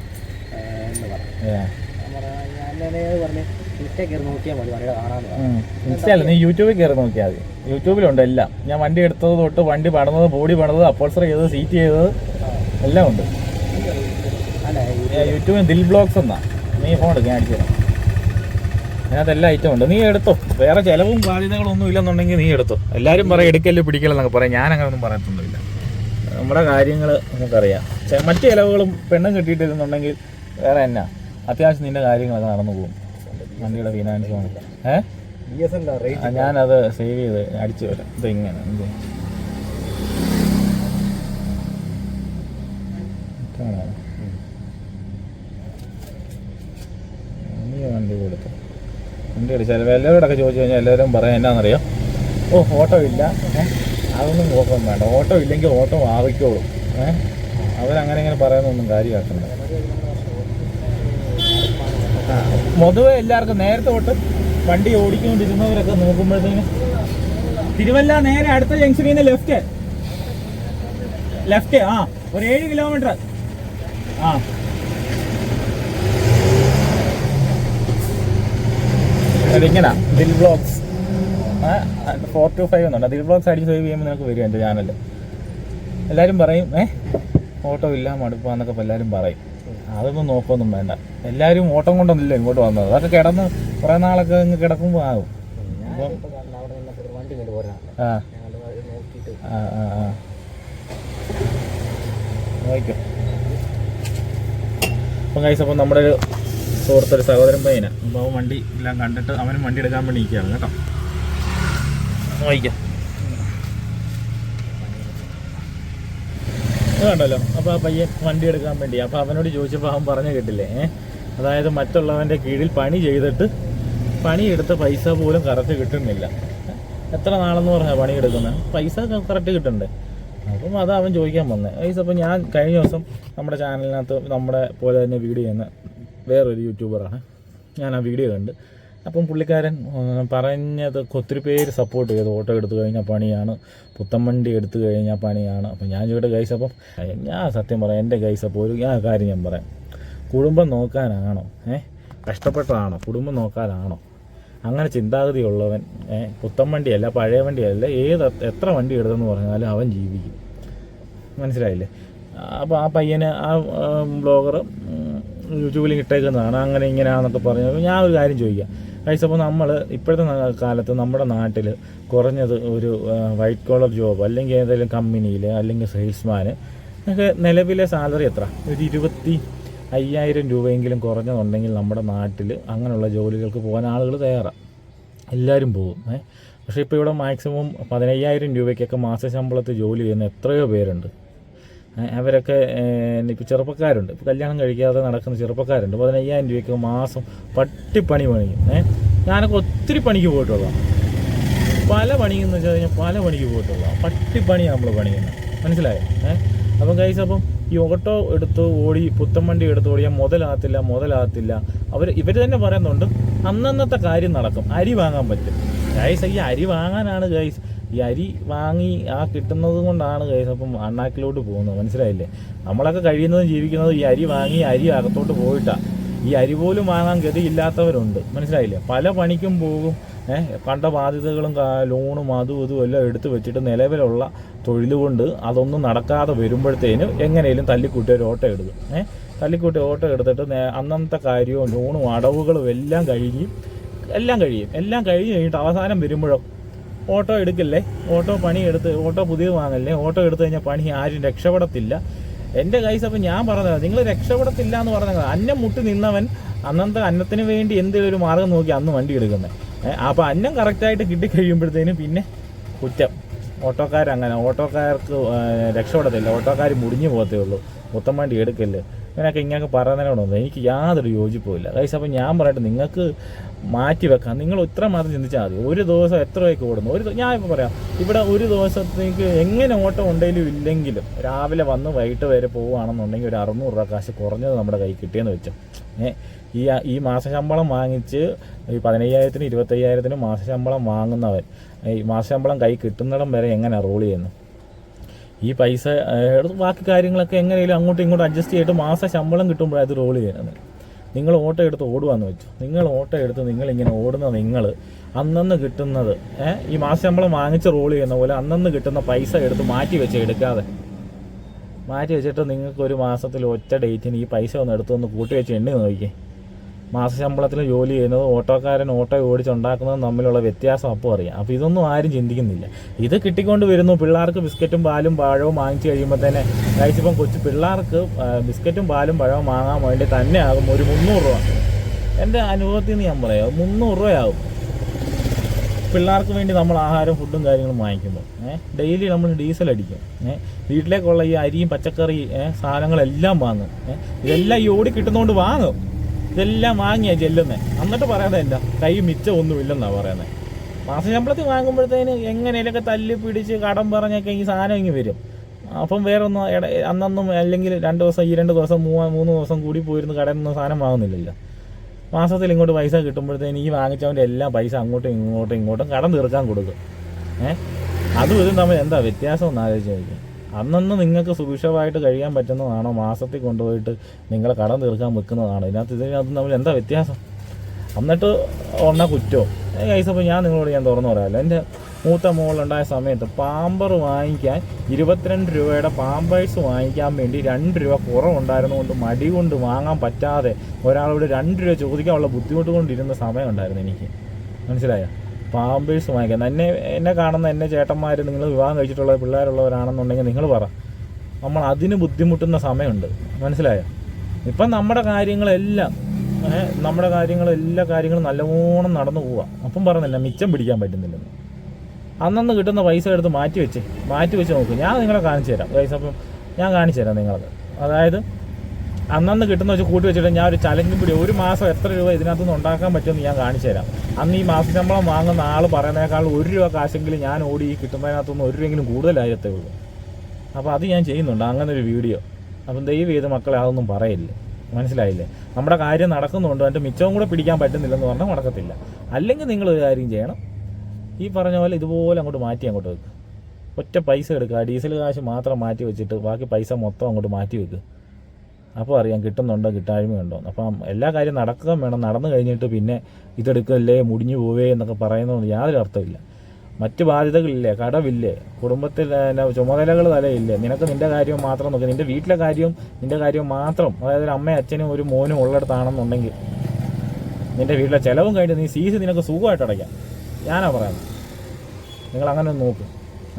C: എന്ന് പറഞ്ഞു.
B: ഏ.
C: ഞാൻ പറഞ്ഞു ഞാൻ തന്നെ പറഞ്ഞു ഇൻസ്റ്റേ കയറി നോക്കിയാൽ മതി വണ്ടിയുടെ കാണാമെന്ന് പറഞ്ഞു.
B: നീ യൂട്യൂബിൽ കയറി നോക്കിയാൽ മതി. യൂട്യൂബിലുണ്ട് എല്ലാം. ഞാൻ വണ്ടി എടുത്തത് തൊട്ട് വണ്ടി പണിതത് ബോഡി പണിതത് അപ്പോൾസർ ചെയ്തത് സീറ്റ് ചെയ്തത് എല്ലാം ഉണ്ട്. യൂട്യൂബിൽ ദിൽ ബ്ലോഗ്സ് എന്നാ? നീ ഫോൺ എടുക്കാൻ അടിച്ചു തരാം. അതിനകത്ത് എല്ലാ ഐറ്റം ഉണ്ട്. നീ എടുത്തോ. വേറെ ചിലവും ബാധ്യതകളും ഒന്നും ഇല്ലെന്നുണ്ടെങ്കിൽ നീ എടുത്തോ. എല്ലാവരും പറയും എടുക്കൽ പിടിക്കലെന്നൊക്കെ പറയാം. ഞാൻ അങ്ങനെ ഒന്നും പറയത്തൊന്നുമില്ല. നമ്മുടെ കാര്യങ്ങൾ നമുക്കറിയാം. മറ്റു ചിലവുകളും പെണ്ണും കിട്ടിയിട്ടില്ലെന്നുണ്ടെങ്കിൽ വേറെ എന്നാ? അത്യാവശ്യം നിന്റെ കാര്യങ്ങളൊക്കെ നടന്നു പോകും. വണ്ടിയുടെ ഫിനാൻസ്
C: ഏഹ്
B: ഞാനത് സേവ് ചെയ്ത് അടിച്ചു വരാം. ഇത് ഇങ്ങനെ ഇത് കാണാമോ? നീ വണ്ടി കൊടുത്തു വണ്ടി അടിച്ചാൽ എല്ലാവരോടൊക്കെ ചോദിച്ചു കഴിഞ്ഞാൽ എല്ലാവരും പറയാം എന്നാണെന്നറിയാം ഓ ഓട്ടോ ഇല്ല. അതൊന്നും നോക്കാൻ വേണ്ട. ഓട്ടോ ഇല്ലെങ്കിൽ ഓട്ടോ ആവിക്കോളും ഏ? അവരങ്ങനെ ഇങ്ങനെ പറയുന്നൊന്നും കാര്യമാക്കണ്ട. പൊതുവെ എല്ലാവർക്കും നേരത്തെ തൊട്ട് വണ്ടി ഓടിക്കൊണ്ടിരുന്നവരൊക്കെ നോക്കുമ്പോഴത്തേന് തിരുവല്ല നേരെ അടുത്ത ജംഗ്ഷനിൽ നിന്ന് ലെഫ്റ്റ്. ലെഫ്റ്റ് ആ ഒരു ഏഴ് കിലോമീറ്റർ. ആ. ഇതിങ്ങനെ Dil blogs. Four two five എന്നുണ്ട് ദിൽ ബ്ലോഗ്സ് അടിച്ച് സേവ് ചെയ്യുമ്പോൾ നിനക്ക് വരും എന്റെ ചാനൽ എല്ലാവരും പറയും ഏ ഓട്ടോ ഇല്ല മടുപ്പാന്നൊക്കെ എല്ലാവരും പറയും. അതൊന്നും നോക്കൊന്നും വേണ്ട. എല്ലാവരും ഓട്ടം കൊണ്ടൊന്നുമില്ല ഇങ്ങോട്ട് വന്നത്? അതൊക്കെ കിടന്ന് കുറേ നാളൊക്കെ ഇങ്ങ് കിടക്കുമ്പോൾ ആകും ആ. ആ ആ ആ. വായിക്കോ അപ്പം കൈസ് നമ്മുടെ ഒരു സുഹൃത്തൊരു സഹോദരൻ പയ്യനാ. അപ്പോൾ അവൻ വണ്ടി എല്ലാം കണ്ടിട്ട് അവനും വണ്ടി എടുക്കാൻ വേണ്ടി നിൽക്കുകയാണ് കേട്ടോ. വായിക്കാം. കണ്ടല്ലോ. അപ്പോൾ ആ പയ്യൻ വണ്ടി എടുക്കാൻ വേണ്ടി. അപ്പോൾ അവനോട് ചോദിച്ചപ്പോൾ അവൻ പറഞ്ഞു കേട്ടില്ലേ? അതായത് മറ്റുള്ളവന്റെ കീഴിൽ പണി ചെയ്തിട്ട് പണിയെടുത്ത പൈസ പോലും കറക്റ്റ് കിട്ടുന്നില്ല. എത്ര നാളെന്ന് പറഞ്ഞാൽ പണി എടുക്കുന്നത് പൈസ കറക്റ്റ് കിട്ടണ്ടേ അപ്പം അത് അവൻ ചോദിക്കാൻ വന്നത് പൈസ അപ്പം ഞാൻ കഴിഞ്ഞ ദിവസം നമ്മുടെ ചാനലിനകത്ത് നമ്മുടെ പോലെ തന്നെ വീഡിയോ ചെയ്യുന്ന. വേറൊരു യൂട്യൂബറാണ് ഞാൻ ആ വീഡിയോ കണ്ട്. അപ്പം പുള്ളിക്കാരൻ പറഞ്ഞത് ഒത്തിരി പേര് സപ്പോർട്ട് ചെയ്തു. ഓട്ടോ എടുത്തു കഴിഞ്ഞാൽ പണിയാണ്. പുത്തൻ വണ്ടി എടുത്തു കഴിഞ്ഞാൽ പണിയാണ്. അപ്പം ഞാൻ ചോദിച്ച ഗൈസ് അപ്പം ഞാൻ സത്യം പറയാം എന്റെ ഗൈസ് അപ്പോൾ ഒരു ആ കാര്യം ഞാൻ പറയാം. കുടുംബം നോക്കാനാണോ? ഏഹ് കഷ്ടപ്പെട്ടതാണോ? കുടുംബം നോക്കാനാണോ? അങ്ങനെ ചിന്താഗതിയുള്ളവൻ ഏഹ് പുത്തൻ വണ്ടിയല്ല പഴയ വണ്ടിയല്ല ഏത് എത്ര വണ്ടി എടുത്തെന്ന് പറഞ്ഞാലും അവൻ ജീവിക്കും. മനസ്സിലായില്ലേ? അപ്പോൾ ആ പയ്യന് ആ ബ്ലോഗർ യൂട്യൂബിൽ ഇട്ടേക്കുന്നതാണ്. അങ്ങനെ ഇങ്ങനെയാണെന്നൊക്കെ പറഞ്ഞു ഞാൻ ഒരു കാര്യം ചോദിക്കാം. കഴിച്ച് അപ്പോൾ നമ്മൾ ഇപ്പോഴത്തെ കാലത്ത് നമ്മുടെ നാട്ടിൽ കുറഞ്ഞത് ഒരു വൈറ്റ് കോളർ ജോബ് അല്ലെങ്കിൽ ഏതെങ്കിലും കമ്പനിയിൽ അല്ലെങ്കിൽ സെയിൽസ്മാന് ഒക്കെ നിലവിലെ സാലറി എത്ര? ഒരു ഇരുപത്തി അയ്യായിരം രൂപയെങ്കിലും കുറഞ്ഞതുണ്ടെങ്കിൽ നമ്മുടെ നാട്ടിൽ അങ്ങനെയുള്ള ജോലികൾക്ക് പോകാൻ ആളുകൾ തയ്യാറാണ് എല്ലാവരും പോകും ഏഹ് പക്ഷേ ഇപ്പോൾ ഇവിടെ മാക്സിമം പതിനയ്യായിരം രൂപയ്ക്കൊക്കെ മാസശമ്പളത്തിൽ ജോലി ചെയ്യുന്ന എത്രയോ പേരുണ്ട്. അവരൊക്കെ ഇപ്പോൾ ചെറുപ്പക്കാരുണ്ട്. ഇപ്പോൾ കല്യാണം കഴിക്കാതെ നടക്കുന്ന ചെറുപ്പക്കാരുണ്ട്. പതിനയ്യായിരം രൂപയ്ക്ക് മാസം പട്ടിപ്പണി പണിയും. ഏ ഞാനൊക്കെ ഒത്തിരി പണിക്ക് പോയിട്ടുള്ളതാണ് പല പണിയെന്ന് വെച്ച് കഴിഞ്ഞാൽ പല പണിക്ക് പോയിട്ടുള്ളതാണ് പട്ടിപ്പണിയാണ് നമ്മൾ പണിയുന്നത് മനസ്സിലായോ? ഏ അപ്പം കൈസ് അപ്പം ഈ ഓട്ടോ എടുത്ത് ഓടി പുത്തൻ വണ്ടി എടുത്ത് ഓടിയാൽ മുതലാകത്തില്ല മുതലാകത്തില്ല. അവർ ഇവർ തന്നെ പറയുന്നുണ്ട് അന്നന്നത്തെ കാര്യം നടക്കും. അരി വാങ്ങാൻ പറ്റും ഗൈസ് ഈ അരി വാങ്ങാനാണ് ഗൈസ് ഈ അരി വാങ്ങി ആ കിട്ടുന്നത് കൊണ്ടാണ് അപ്പം അണ്ണാക്കിലോട്ട് പോകുന്നത്. മനസ്സിലായില്ലേ? നമ്മളൊക്കെ കഴിയുന്നതും ജീവിക്കുന്നതും ഈ അരി വാങ്ങി അരി അകത്തോട്ട് പോയിട്ടാണ് ഈ അരി പോലും വാങ്ങാൻ ഗതിയില്ലാത്തവരുണ്ട്. മനസ്സിലായില്ലേ? പല പണിക്കും പോകും. ഏഹ് കണ്ട ബാധ്യതകളും ലോണും അതും ഇതും എല്ലാം എടുത്തു വെച്ചിട്ട് നിലവിലുള്ള തൊഴിൽ കൊണ്ട് അതൊന്നും നടക്കാതെ വരുമ്പോഴത്തേനും എങ്ങനെയും തല്ലിക്കൂട്ടി ഒരു ഓട്ടോ എടുക്കും. ഏഹ് തല്ലിക്കൂട്ടി ഓട്ടോ എടുത്തിട്ട് അന്നത്തെ കാര്യവും ലോണും അടവുകളും എല്ലാം കഴിയും എല്ലാം കഴിയും. എല്ലാം കഴിഞ്ഞ് കഴിഞ്ഞിട്ട് അവസാനം വരുമ്പോഴോ ഓട്ടോ എടുക്കല്ലേ? ഓട്ടോ പണി എടുത്ത് ഓട്ടോ പുതിയത് വാങ്ങല്ലേ? ഓട്ടോ എടുത്തു കഴിഞ്ഞാൽ പണി ആരും രക്ഷപ്പെടത്തില്ല. എന്റെ കൈസ് അപ്പം ഞാൻ പറഞ്ഞത് നിങ്ങൾ രക്ഷപ്പെടത്തില്ല എന്ന് പറഞ്ഞത് അന്നം മുട്ടി നിന്നവൻ അന്നത്തെ അന്നത്തിന് വേണ്ടി എന്തെങ്കിലും ഒരു മാർഗം നോക്കി അന്ന് വണ്ടി എടുക്കുന്നത് അപ്പോൾ അന്നം കറക്റ്റായിട്ട് കിട്ടിക്കഴിയുമ്പോഴത്തേനും പിന്നെ കുറ്റം. ഓട്ടോക്കാരങ്ങനെ ഓട്ടോക്കാർക്ക് രക്ഷപ്പെടത്തില്ല. ഓട്ടോക്കാർ മുടിഞ്ഞു പോകത്തേ ഉള്ളൂ. മൊത്തം വണ്ടി എടുക്കല്ലേ? ഇങ്ങനെയൊക്കെ ഇങ്ങനെയൊക്കെ പറയുന്നതിനോടൊന്നും എനിക്ക് യാതൊരു യോജിപ്പുമില്ല. കൈസ് അപ്പം ഞാൻ പറയട്ടെ നിങ്ങൾക്ക് മാറ്റി വെക്കാം. നിങ്ങൾ ഇത്ര മാത്രം ചിന്തിച്ചാൽ മതി. ഒരു ദിവസം എത്ര രൂപയ്ക്ക് ഓടുന്നു? ഒരു ഞാൻ ഇപ്പോൾ പറയാം ഇവിടെ ഒരു ദിവസത്തേക്ക് എങ്ങനെ ഓട്ടം ഉണ്ടെങ്കിലും ഇല്ലെങ്കിലും രാവിലെ വന്ന് വൈകിട്ട് വരെ പോവുകയാണെന്നുണ്ടെങ്കിൽ ഒരു അറുന്നൂറ് രൂപ കാശ് കുറഞ്ഞത് നമ്മുടെ കൈ കിട്ടിയെന്ന് വെച്ചു. ഏ ഈ ഈ മാസശമ്പളം വാങ്ങിച്ച് ഈ പതിനയ്യായിരത്തിന് ഇരുപത്തയ്യായിരത്തിന് മാസശമ്പളം വാങ്ങുന്നവൻ ഈ മാസശമ്പളം കൈ കിട്ടുന്നിടം വരെ എങ്ങനെ റോൾ ചെയ്യുന്നു ഈ പൈസ ബാക്കി കാര്യങ്ങളൊക്കെ എങ്ങനെയും അങ്ങോട്ടും ഇങ്ങോട്ടും അഡ്ജസ്റ്റ് ചെയ്തിട്ട് മാസ ശമ്പളം കിട്ടുമ്പോഴാണ് ഇത് റോൾ നിങ്ങൾ ഓട്ടോ എടുത്ത് ഓടുവാന്ന് വെച്ചു. നിങ്ങൾ ഓട്ടോ എടുത്ത് നിങ്ങളിങ്ങനെ ഓടുന്ന നിങ്ങൾ അന്നന്ന് കിട്ടുന്നത് ഈ മാസ ശമ്പളം വാങ്ങിച്ച് റോൾ ചെയ്യുന്ന പോലെ അന്നന്ന് കിട്ടുന്ന പൈസ എടുത്ത് മാറ്റി വെച്ച് എടുക്കാതെ. മാറ്റി വെച്ചിട്ട് നിങ്ങൾക്ക് ഒരു മാസത്തിൽ ഒറ്റ ഡേറ്റിന് ഈ പൈസ ഒന്ന് എടുത്തൊന്ന് കൂട്ടി വെച്ച് എണ്ണി നോക്കിക്കേ. മാസശമ്പളത്തിൽ ജോലി ചെയ്യുന്നത് ഓട്ടോക്കാരൻ ഓട്ടോ ഓടിച്ചുണ്ടാക്കുന്നതും തമ്മിലുള്ള വ്യത്യാസം അപ്പോൾ അറിയാം. അപ്പോൾ ഇതൊന്നും ആരും ചിന്തിക്കുന്നില്ല. ഇത് കിട്ടിക്കൊണ്ട് വരുന്നു പിള്ളേർക്ക് ബിസ്ക്കറ്റും പാലും പഴവും വാങ്ങിച്ചു കഴിയുമ്പോൾ തന്നെ കഴിച്ചപ്പം കൊച്ചു പിള്ളേർക്ക് ബിസ്ക്കറ്റും പാലും പഴവും വാങ്ങാൻ വേണ്ടി തന്നെ ആകും ഒരു മുന്നൂറ് രൂപ. എന്റെ അനുഭവത്തിൽ നിന്ന് ഞാൻ പറയാം മുന്നൂറ് രൂപയാകും. പിള്ളേർക്ക് വേണ്ടി നമ്മൾ ആഹാരം ഫുഡും കാര്യങ്ങളും വാങ്ങിക്കുമ്പോൾ ഡെയിലി നമ്മൾ ഡീസൽ അടിക്കും. വീട്ടിലേക്കുള്ള ഈ അരിയും പച്ചക്കറി സാധനങ്ങളെല്ലാം വാങ്ങും. ഇതെല്ലാം ഈ ഓടി കിട്ടുന്നതുകൊണ്ട് വാങ്ങും. ഇതെല്ലാം വാങ്ങിയാ ചെല്ലുന്നത് എന്നിട്ട് പറയാതെ എന്താ? കൈ മിച്ചം ഒന്നുമില്ലെന്നാണ് പറയുന്നത് മാസശമ്പളത്തിൽ വാങ്ങുമ്പോഴത്തേന് എങ്ങനെയൊക്കെ തല്ലി പിടിച്ച് കടം പറഞ്ഞൊക്കെ ഈ സാധനം ഇങ്ങ് വരും. അപ്പം വേറെ ഒന്നും ഇട അന്നൊന്നും അല്ലെങ്കിൽ രണ്ട് ദിവസം ഈ രണ്ട് ദിവസം മൂന്ന് മൂന്ന് ദിവസം കൂടി പോയിരുന്ന് കടയിൽ നിന്ന് സാധനം വാങ്ങുന്നില്ലല്ലോ. മാസത്തിൽ ഇങ്ങോട്ട് പൈസ കിട്ടുമ്പോഴത്തേന് ഈ വാങ്ങിച്ചവന്റെ എല്ലാ പൈസ അങ്ങോട്ടും ഇങ്ങോട്ടും ഇങ്ങോട്ടും കടം തീർക്കാൻ കൊടുക്കും. ഏഹ് അതും ഇതും തമ്മിൽ എന്താ വ്യത്യാസം എന്ന് ആലോചിച്ച് അന്നന്ന് നിങ്ങൾക്ക് സുഭിക്ഷമായിട്ട് കഴിയാൻ പറ്റുന്നതാണോ? മാസത്തിൽ കൊണ്ടുപോയിട്ട് നിങ്ങൾ കടം തീർക്കാൻ വെക്കുന്നതാണോ ഇതിനകത്ത് ഇതിനകത്ത് തമ്മിൽ എന്താ വ്യത്യാസം? എന്നിട്ട് ഉള്ള കുറ്റോ? ഏ കൈസപ്പോൾ ഞാൻ നിങ്ങളോട് ഞാൻ തുറന്നു പറയാമല്ലോ എന്റെ മൂത്ത മോളുണ്ടായ സമയത്ത് പാമ്പർ വാങ്ങിക്കാൻ ഇരുപത്തിരണ്ട് രൂപയുടെ പാമ്പേഴ്സ് വാങ്ങിക്കാൻ വേണ്ടി രണ്ട് രൂപ കുറവുണ്ടായിരുന്നു കൊണ്ട് മടി കൊണ്ട് വാങ്ങാൻ പറ്റാതെ ഒരാളോട് രണ്ട് രൂപ ചോദിക്കാനുള്ള ബുദ്ധിമുട്ട് കൊണ്ടിരുന്ന സമയം ഉണ്ടായിരുന്നു എനിക്ക്. മനസ്സിലായോ? പാമ്പേഴ്സ് വാങ്ങിക്കുന്നത്. എന്നെ എന്നെ കാണുന്ന എന്നെ ചേട്ടന്മാർ നിങ്ങൾ വിവാഹം കഴിച്ചിട്ടുള്ള പിള്ളേരുള്ളവരാണെന്നുണ്ടെങ്കിൽ നിങ്ങൾ പറ. നമ്മൾ അതിന് ബുദ്ധിമുട്ടുന്ന സമയമുണ്ട്. മനസ്സിലായോ? ഇപ്പം നമ്മുടെ കാര്യങ്ങളെല്ലാം നമ്മുടെ കാര്യങ്ങൾ എല്ലാ കാര്യങ്ങളും നല്ലവണ്ണം നടന്നു പോവാം. അപ്പം പറഞ്ഞില്ല മിച്ചം പിടിക്കാൻ പറ്റുന്നില്ലെന്ന്. അന്നന്ന് കിട്ടുന്ന പൈസ എടുത്ത് മാറ്റി വെച്ച് മാറ്റി വെച്ച് നോക്കും. ഞാൻ നിങ്ങളെ കാണിച്ചു തരാം പൈസ അപ്പം ഞാൻ കാണിച്ചു തരാം നിങ്ങൾക്ക് അതായത് അന്നന്ന് കിട്ടുന്ന വെച്ച് കൂട്ടി വെച്ചിട്ട് ഞാൻ ഒരു ചലഞ്ചും കൂടി ഒരു മാസം എത്ര രൂപ ഇതിനകത്തുനിന്ന് ഉണ്ടാക്കാൻ പറ്റുമെന്ന് ഞാൻ കാണിച്ചു തരാം. അന്ന് ഈ മാസ ശമ്പളം വാങ്ങുന്ന ആൾ പറയുന്നതിനേക്കാൾ ഒരു രൂപ കാശെങ്കിലും ഞാൻ ഓടി ഈ കിട്ടുന്നതിനകത്തുനിന്ന് ഒരു രൂപയെങ്കിലും കൂടുതലായിരത്തേ ഉള്ളൂ. അപ്പോൾ അത് ഞാൻ ചെയ്യുന്നുണ്ട് അങ്ങനെ ഒരു വീഡിയോ. അപ്പം ദൈവം ചെയ്ത് മക്കളെ അതൊന്നും പറയില്ലേ? മനസ്സിലായില്ലേ? നമ്മുടെ കാര്യം നടക്കുന്നുണ്ട് അതിന്റെ മിച്ചവും കൂടെ പിടിക്കാൻ പറ്റുന്നില്ലെന്ന് പറഞ്ഞാൽ നടക്കത്തില്ല. അല്ലെങ്കിൽ നിങ്ങൾ ഒരു കാര്യം ചെയ്യണം. ഈ പറഞ്ഞ പോലെ ഇതുപോലെ അങ്ങോട്ട് മാറ്റി അങ്ങോട്ട് വെക്കുക ഒറ്റ പൈസ എടുക്കുക ഡീസൽ കാശ് മാത്രം മാറ്റി വെച്ചിട്ട് ബാക്കി പൈസ മൊത്തം അങ്ങോട്ട് മാറ്റി വെക്കുക അപ്പോൾ അറിയാം കിട്ടുന്നുണ്ടോ കിട്ടായ്മയുണ്ടോ. അപ്പം എല്ലാ കാര്യം നടക്കുക വേണം. നടന്നു കഴിഞ്ഞിട്ട് പിന്നെ ഇതെടുക്കല്ലേ മുടിഞ്ഞു പോവേ എന്നൊക്കെ പറയുന്നതുകൊണ്ട് യാതൊരു അർത്ഥമില്ല മറ്റ് ബാധ്യതകളില്ലേ കടവില്ലേ കുടുംബത്തിൽ ചുമതലകൾ തലയില്ലേ. നിനക്ക് നിന്റെ കാര്യം മാത്രം നോക്കി. നിന്റെ വീട്ടിലെ കാര്യവും നിന്റെ കാര്യവും മാത്രം. അതായത് ഒരു അമ്മയും അച്ഛനും ഒരു മോനും ഉള്ളിടത്താണെന്നുണ്ടെങ്കിൽ നിന്റെ വീട്ടിലെ ചിലവും കഴിഞ്ഞ് നീ സീസ് നിനക്ക് സുഖമായിട്ട് അടയ്ക്കാം. ഞാനാ പറയുന്നത്. നിങ്ങൾ അങ്ങനെ ഒന്ന് നോക്ക്.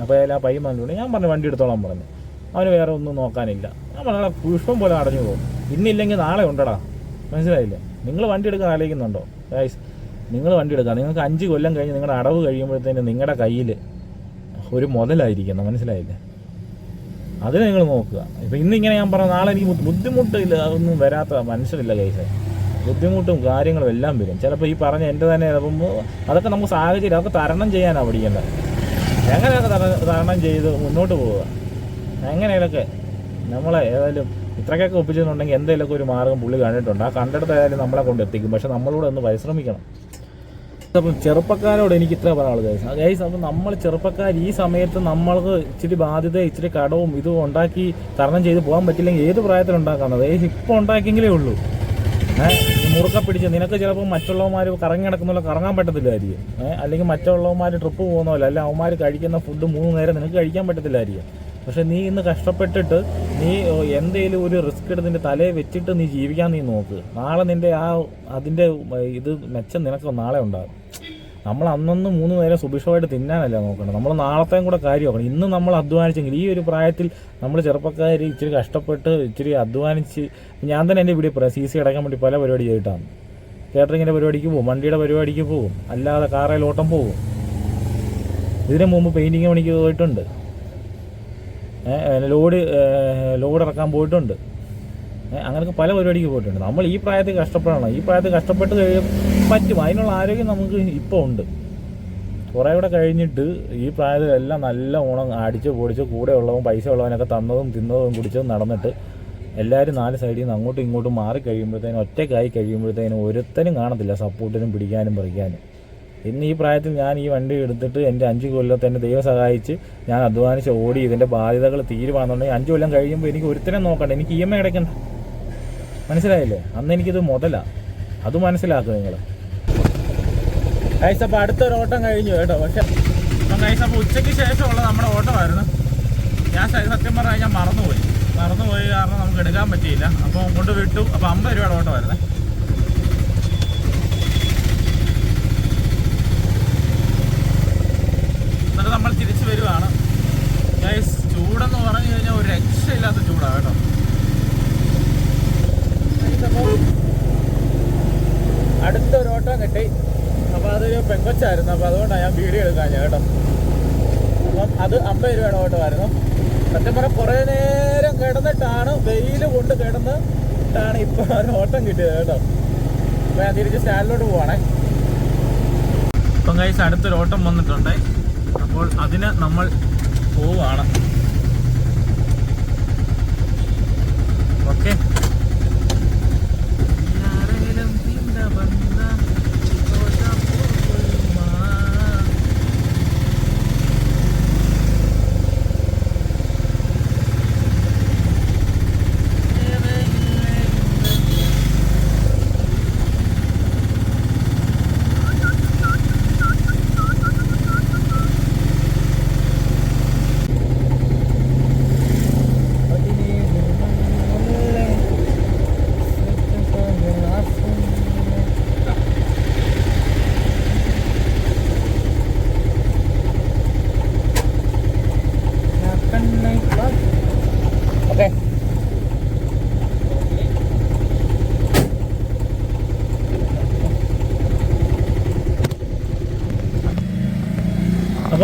B: അപ്പോൾ ആ പയ്യൻ ഞാൻ പറഞ്ഞു വണ്ടി എടുത്തോളാൻ പറഞ്ഞു. അവന് വേറെ ഒന്നും നോക്കാനില്ല. പറഞ്ഞ പുഷ്പം പോലെ അടഞ്ഞു പോകും. ഇന്നില്ലെങ്കിൽ നാളെ ഉണ്ടടാ. മനസ്സിലായില്ലേ? നിങ്ങൾ വണ്ടി എടുക്കാൻ ആലോചിക്കുന്നുണ്ടോ? ഗൈസ് നിങ്ങൾ വണ്ടി എടുക്കുക നിങ്ങൾക്ക് അഞ്ച് കൊല്ലം കഴിഞ്ഞ് നിങ്ങളുടെ അടവ് കഴിയുമ്പോഴത്തേന് നിങ്ങളുടെ കയ്യിൽ ഒരു മുതലായിരിക്കണം മനസ്സിലായില്ലേ? അത് നിങ്ങൾ നോക്കുക. ഇപ്പം ഇന്നിങ്ങനെ ഞാൻ പറഞ്ഞ നാളെ എനിക്ക് ബുദ്ധി- ബുദ്ധിമുട്ടില്ല. ഒന്നും വരാത്ത മനുഷ്യരില്ല ഗൈസ് ബുദ്ധിമുട്ടും കാര്യങ്ങളും എല്ലാം വരും. ചിലപ്പോൾ ഈ പറഞ്ഞ എന്റെ തന്നെ ചിലപ്പം അതൊക്കെ നമുക്ക് സാഹചര്യം അതൊക്കെ തരണം ചെയ്യാനാണ് പഠിക്കേണ്ടത് എങ്ങനെയൊക്കെ തരണം ചെയ്ത് മുന്നോട്ട് പോവുക? എങ്ങനെയൊക്കെ നമ്മളെ ഏതായാലും ഇത്രയൊക്കെ ഒപ്പിച്ചെന്നുണ്ടെങ്കിൽ എന്തെങ്കിലുമൊക്കെ ഒരു മാർഗം പുള്ളി കണ്ടിട്ടുണ്ട്. ആ കണ്ടെടുത്ത് ഏതായാലും നമ്മളെ കൊണ്ട് എത്തിക്കും. പക്ഷെ നമ്മളൂടെ ഒന്ന് പരിശ്രമിക്കണം. അപ്പം ചെറുപ്പക്കാരോട് എനിക്ക് ഇത്ര പറയാനുള്ളത് ഗൈസ്. ഗൈസ് അപ്പം നമ്മൾ ചെറുപ്പക്കാർ ഈ സമയത്ത് നമ്മൾക്ക് ഇച്ചിരി ബാധ്യത ഇച്ചിരി കടവും ഇതും ഉണ്ടാക്കി തരണം ചെയ്ത് പോകാൻ പറ്റില്ലെങ്കിൽ ഏത് പ്രായത്തിൽ ഉണ്ടാക്കുന്നത് ഏത് ഇപ്പോൾ ഉണ്ടാക്കിയെങ്കിലേ ഉള്ളൂ. മുറുക്ക പിടിച്ച് നിനക്ക് ചിലപ്പോൾ മറ്റുള്ളവന്മാർ കറങ്ങി നടക്കുന്ന പോലെ കറങ്ങാൻ പറ്റത്തില്ലായിരിക്കും. അല്ലെങ്കിൽ മറ്റുള്ളവന്മാർ ട്രിപ്പ് പോകുന്ന അല്ലെങ്കിൽ അല്ല അവന്മാർ കഴിക്കുന്ന ഫുഡ് മൂന്ന് നേരം നിനക്ക് കഴിക്കാൻ പറ്റത്തില്ലായിരിക്കും. പക്ഷെ നീ ഇന്ന് കഷ്ടപ്പെട്ടിട്ട് നീ എന്തെങ്കിലും ഒരു റിസ്ക് എടുത്ത് നിന്റെ തലയെ വെച്ചിട്ട് നീ ജീവിക്കാൻ നീ നോക്ക്. നാളെ നിന്റെ ആ അതിന്റെ ഇത് മെച്ചം നിനക്ക് നാളെ ഉണ്ടാകും. നമ്മൾ അന്നന്ന് മൂന്ന് നേരം സുഭിക്ഷമായിട്ട് തിന്നാനല്ല നോക്കണം നമ്മൾ നാളത്തെയും കൂടെ കാര്യം നോക്കണം. ഇന്ന് നമ്മൾ അധ്വാനിച്ചെങ്കിൽ ഈ ഒരു പ്രായത്തിൽ നമ്മൾ ചെറുപ്പക്കാർ ഇച്ചിരി കഷ്ടപ്പെട്ട് ഇച്ചിരി അധ്വാനിച്ച് ഞാൻ തന്നെ എന്റെ വീട്ടിൽ പറയാം സി സി അടക്കാൻ വേണ്ടി പല പരിപാടി ചെയ്തിട്ടാണ്. കേറ്ററിങ്ങിന്റെ പരിപാടിക്ക് പോകും വണ്ടിയുടെ പരിപാടിക്ക് പോകും അല്ലാതെ കാറേലോട്ടം പോകും. ഇതിനു മുമ്പ് പെയിന്റിങ് പണിക്ക് പോയിട്ടുണ്ട്. ലോഡ് ലോഡ് ഇറക്കാൻ പോയിട്ടുണ്ട്. അങ്ങനെയൊക്കെ പല പരിപാടിക്ക് പോയിട്ടുണ്ട്. നമ്മൾ ഈ പ്രായത്തിൽ കഷ്ടപ്പെടണം. ഈ പ്രായത്തിൽ കഷ്ടപ്പെട്ട് കഴിയും പറ്റും. അതിനുള്ള ആരോഗ്യം നമുക്ക് ഇപ്പോൾ ഉണ്ട്. കുറേ കൂടെ കഴിഞ്ഞിട്ട് ഈ പ്രായത്തിലെല്ലാം നല്ല ഓണം അടിച്ച് പൊടിച്ച് കൂടെ ഉള്ളവൻ പൈസ ഉള്ളവനൊക്കെ തന്നതും തിന്നതും കുടിച്ചതും നടന്നിട്ട് എല്ലാവരും നാല് സൈഡിൽ നിന്ന് അങ്ങോട്ടും ഇങ്ങോട്ടും മാറി കഴിയുമ്പോഴത്തേനും ഒറ്റയ്ക്കായി കഴിയുമ്പോഴത്തേനും ഒരുത്തനും കാണത്തില്ല സപ്പോർട്ടിനും പിടിക്കാനും പറിക്കാനും. ഇന്ന് ഈ പ്രായത്തിൽ ഞാൻ ഈ വണ്ടി എടുത്തിട്ട് എന്റെ അഞ്ച് കൊല്ലത്തെ എന്റെ ദൈവം സഹായിച്ച് ഞാൻ അധ്വാനിച്ച് ഓടി ഇതിന്റെ ബാധ്യതകൾ തീരുവാണെന്നുണ്ടെങ്കിൽ അഞ്ച് കൊല്ലം കഴിയുമ്പോൾ എനിക്ക് ഒരുത്തനെ നോക്കണ്ട. എനിക്ക് ഇ എം ഐ അടയ്ക്കണ്ട. മനസ്സിലായില്ലേ? അന്ന് എനിക്കിത് മുതലാണ് അത് മനസ്സിലാക്കുക നിങ്ങൾ. കൈസ് അപ്പോൾ അടുത്തൊരു ഓട്ടം കഴിഞ്ഞു കേട്ടോ. പക്ഷെ
A: അപ്പം കൈസ് അപ്പോൾ ഉച്ചയ്ക്ക് ശേഷമുള്ള നമ്മുടെ ഓട്ടമായിരുന്നു. ഞാൻ സത്യം പറഞ്ഞാൽ ഞാൻ മറന്നുപോയി. മറന്നുപോയി കാരണം നമുക്ക് എടുക്കാൻ പറ്റിയില്ല. അപ്പോൾ കൊണ്ട് വിട്ടു. അപ്പോൾ അമ്പത് രൂപയുടെ ഓട്ടമായിരുന്നേ. നമ്മൾ തിരിച്ചു വരുവാണ്. ഗൈസ് ചൂടെന്ന് പറഞ്ഞു കഴിഞ്ഞാൽ ഒരു രക്ഷയില്ലാത്ത ചൂടാണ് കേട്ടോ. അടുത്തൊരു ഓട്ടം കിട്ടി. അപ്പോൾ അതൊരു പെങ്കൊച്ചായിരുന്നു. അപ്പോൾ അതുകൊണ്ടാണ് ഞാൻ വീഡിയോ എടുക്കാൻ കേട്ടോ. അപ്പം അത് അമ്പത് രൂപയുടെ ഓട്ടമായിരുന്നു സത്യം പറഞ്ഞാൽ കുറേ നേരം കിടന്നിട്ടാണ് വെയിൽ കൊണ്ട് കിടന്നിട്ടാണ് ഇപ്പോൾ ഒരു ഓട്ടം കിട്ടിയത് കേട്ടോ. അപ്പോൾ ഞാൻ തിരിച്ച് സ്റ്റാൻഡിലോട്ട് പോവാണേ. ഇപ്പം കൈസ് അടുത്തൊരു ഓട്ടം വന്നിട്ടുണ്ട്. അപ്പോൾ അതിന് നമ്മൾ പോവാണ്.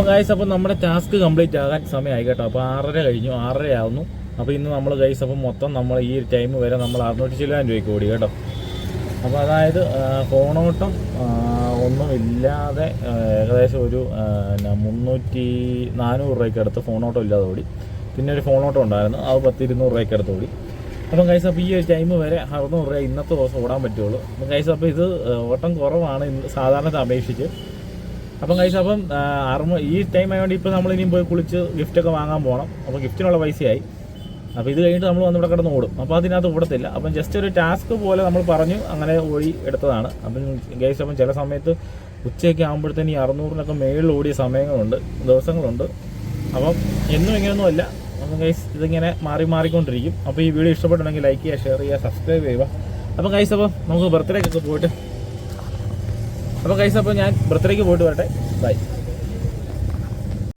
B: ഗൈസ് അപ്പോൾ നമ്മുടെ ടാസ്ക് കംപ്ലീറ്റ് ആകാൻ സമയമായി കേട്ടോ. അപ്പോൾ ആറര കഴിഞ്ഞു ആറര ആവുന്നു അപ്പോൾ ഇന്ന് നമ്മൾ ഗൈസ് അപ്പം മൊത്തം നമ്മൾ ഈ ടൈം വരെ നമ്മൾ അറുന്നൂറ്റി ചില്ലാൻ രൂപയ്ക്ക് ഓടി കേട്ടോ. അപ്പോൾ അതായത് ഫോണോട്ടം ഒന്നും ഇല്ലാതെ ഏകദേശം ഒരു പിന്നെ മുന്നൂറ്റി നാനൂറ് രൂപയ്ക്ക് അടുത്ത് ഫോണോട്ടം ഇല്ലാതെ ഓടി. പിന്നെ ഒരു ഫോണോട്ടം ഉണ്ടായിരുന്നു അത് പത്ത് ഇരുന്നൂറ് രൂപയ്ക്ക് അടുത്ത് ഓടി. അപ്പം കൈസ് അപ്പോൾ ഈ ഒരു ടൈം വരെ അറുന്നൂറ് രൂപ ഇന്നത്തെ ദിവസം ഓടാൻ പറ്റുള്ളൂ. അപ്പം കൈസ് അപ്പോൾ ഇത് ഓട്ടം കുറവാണ് സാധാരണത്തെ അപേക്ഷിച്ച്. അപ്പം കൈസ് അപ്പം ആ, അറുമ ഈ ടൈം ആയതുകൊണ്ട് ഇപ്പോൾ നമ്മൾ ഇനിയും പോയി കുളിച്ച് ഗിഫ്റ്റൊക്കെ വാങ്ങാൻ പോകണം അപ്പോൾ ഗിഫ്റ്റിനുള്ള പൈസയായി. അപ്പോൾ ഇത് കഴിഞ്ഞിട്ട് നമ്മൾ വന്നിവിടെ കിടന്ന് ഓടും. അപ്പോൾ അതിനകത്ത് ഓടത്തില്ല. അപ്പം ജസ്റ്റ് ഒരു ടാസ്ക് പോലെ നമ്മൾ പറഞ്ഞു അങ്ങനെ ഓടി എടുത്തതാണ്. അപ്പം ഗൈസ് അപ്പം ചില സമയത്ത് ഉച്ചയൊക്കെ ആകുമ്പോഴത്തേന് ഈ അറുന്നൂറിനൊക്കെ മേളിൽ ഓടിയ സമയങ്ങളുണ്ട് ദിവസങ്ങളുണ്ട്. അപ്പം എന്നും ഇങ്ങനെയൊന്നും അല്ല. അപ്പം ഗൈസ് ഇതിങ്ങനെ മാറി മാറിക്കൊണ്ടിരിക്കും. അപ്പോൾ ഈ വീഡിയോ ഇഷ്ടപ്പെട്ടുണ്ടെങ്കിൽ ലൈക്ക് ചെയ്യുക ഷെയർ ചെയ്യുക സബ്സ്ക്രൈബ് ചെയ്യുക. അപ്പം ഗൈസ് അപ്പം നമുക്ക് ബർത്ത്ഡേക്കൊക്കെ പോയിട്ട് അപ്പോൾ കൈസ് അപ്പോൾ ഞാൻ ബർത്ത്ഡേക്ക് പോയിട്ട് വരട്ടെ. ബൈ